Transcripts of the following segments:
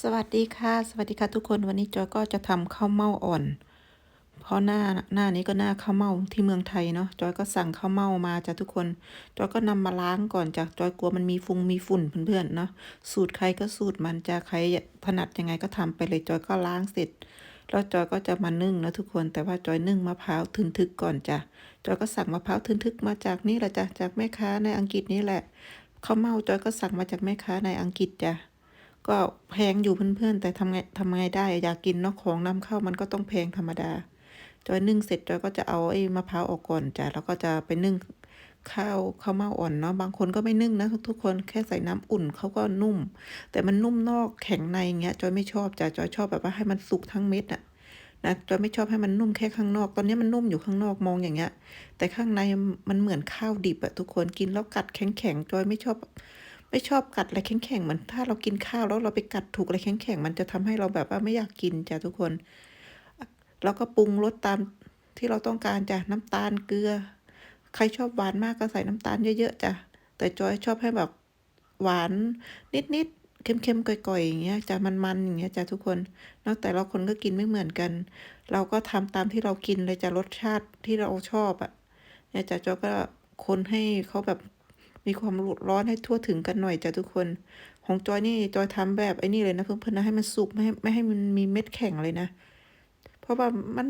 สวัสดีค่ะ สวัสดีค่ะทุกคนวันนี้จอยก็จะทำข้าวเม่าอ่อน เพราะหน้าหน้านี้ก็หน้าข้าวเม่าที่เมืองไทยเนาะจอยก็สั่งข้าวเม่ามาจากทุกคนจอยก็นำมาล้างก่อนจากจอยกลัวมันมีฟุงมีฝุ่นเพื่อนๆเนาะสูตรใครก็สูตรมันจะใครถนัดยังไงก็ทำไปเลยจอยก็ล้างเสร็จแล้วจอยก็จะมานึ่งนะทุกคนแต่ว่าจอยนึ่งมะพร้าวทึนทึกก่อนจ้ะจอยก็สั่งมะพร้าวทึนทึกมาจากนี่แหละจ้ะจากแม่ค้าในอังกฤษนี่แหละข้าวเม่าจอยก็สั่งมาจากแม่ค้าในอังกฤษจ้ะ ก็แพงอยู่เพื่อนๆ แต่ทำไงทำไงได้อยากกินเนาะของนำเข้ามันก็ต้องแพงธรรมดา จอยนึ่งเสร็จจอยก็จะเอาไอ้มะพร้าวออกก่อนจ้ะแล้วก็จะไปนึ่งข้าวข้าวเม่าอ่อนเนาะบางคนก็ไม่นึ่งนะทุกคนแค่ใส่น้ำอุ่นเขาก็นุ่ม แต่มันนุ่มนอกแข็งในอย่างเงี้ยจอยไม่ชอบจ้ะจอยชอบแบบว่าให้มันสุกทั้งเม็ดอะนะจอยไม่ชอบให้มันนุ่มแค่ข้างนอก ตอนนี้มันนุ่มอยู่ข้างนอกมองอย่างเงี้ย แต่ข้างในมันเหมือนข้าวดิบอะทุกคนกินแล้วกัดแข็งๆจอยไม่ชอบ ไม่ชอบกัดอะไรแข็งๆเหมือนถ้าเรากินข้าวแล้วเราไปกัดถูกอะไรแข็งๆมันจะทำให้เราแบบว่าไม่อยากกินจ้ะทุกคน แล้วก็ปรุงรสตามที่เราต้องการจ้ะน้ำตาลเกลือ ใครชอบหวานมากก็ใส่น้ำตาลเยอะๆจ้ะแต่จอยชอบให้แบบหวานนิดๆเค็มๆก่อยๆอย่างเงี้ยจ้ะมันๆอย่างเงี้ยจ้ะทุกคนนอกแต่ละคนก็กินไม่เหมือนกัน เราก็ทำตามที่เรากินเลยจะรสชาติที่เราชอบอะเนี่ยจ้ะจอยก็คนให้เขาแบบ มีความร้อนให้ทั่วถึงกันหน่อยจ้ะทุกคน ของจอยนี่จอยทำแบบไอ้นี่เลยนะเพื่อนๆนะให้มันสุกไม่ให้ไม่ให้มันมีเม็ดแข็งเลยนะ เพราะว่ามัน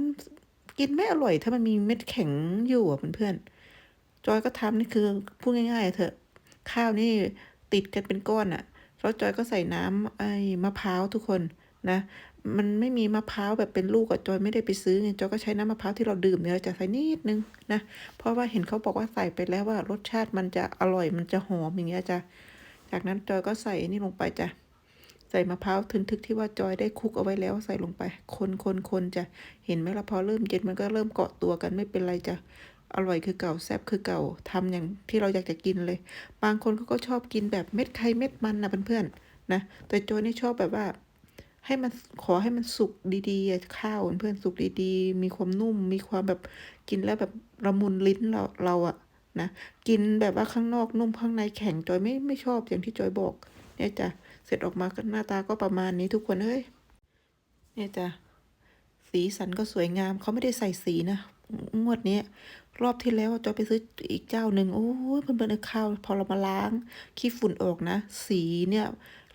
กินไม่อร่อย ถ้ามันมีเม็ดแข็งอยู่อะเพื่อนๆจอยก็ทำนี่คือพูดง่ายๆเถอะข้าวนี่ติดกันเป็นก้อนอะแล้วจอยก็ใส่น้ำไอ้มะพร้าวทุกคนนะ มันไม่มีมะพร้าวแบบเป็นลูกอะจอยไม่ได้ไปซื้อไงจอยก็ใช้น้ำมะพร้าวที่เราดื่มเนี่ยจะใส่นิดนึงนะ เพราะว่าเห็นเขาบอกว่าใส่ไปแล้วว่ารสชาติมันจะอร่อยมันจะหอมอย่างเงี้ยจ้ะจากนั้นจอยก็ใส่นี่ลงไปจ้ะใส่มะพร้าวทึนทึกที่ว่าจอยได้คลุกเอาไว้แล้วใส่ลงไป คนคนคนจะเห็นไหมละพอเริ่มเย็นมันก็เริ่มเกาะตัวกันไม่เป็นไรจ้ะอร่อยคือเก่าแซ่บคือเก่าทำอย่างที่เราอยากจะกินเลย บางคนเขาก็ชอบกินแบบเม็ดไข่เม็ดมันนะเพื่อนๆนะแต่จอยนี่ชอบแบบว่า ให้มันขอให้มันสุกดีๆ ข้าวเพื่อนสุกดีๆ มีความนุ่ม มีความแบบกินแล้วแบบละมุนลิ้นเราเราอะนะกินแบบว่าข้างนอกนุ่มข้างในแข็งจอยไม่ไม่ชอบอย่างที่จอยบอก เนี่ยจ้ะเสร็จออกมาก็หน้าตาก็ประมาณนี้ทุกคนเฮ้ยเนี่ยจ้ะสีสันก็สวยงามเขาไม่ได้ใส่สีนะ งวดนี้รอบที่แล้วจอยไปซื้ออีกเจ้าหนึ่งโอ้ยเพื่อนๆเอาข้าวพอเรามาล้างขี้ฝุ่นออกนะ สีเนี่ย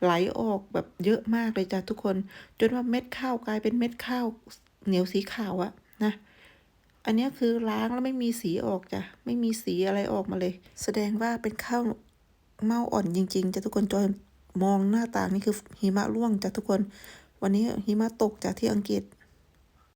ไหลออกแบบเยอะมากเลยจ้ะทุกคน จนว่าเม็ดข้าวกลายเป็นเม็ดข้าวเหนียวสีขาวอะนะอันนี้คือล้างแล้วไม่มีสีออกจ้ะไม่มีสีอะไรออกมาเลย แสดงว่าเป็นข้าวเม่าอ่อนจริงๆจ้ะทุกคนจอยมองหน้าต่างนี่คือหิมะร่วงจ้ะทุกคน วันนี้หิมะตกจากที่อังกฤษ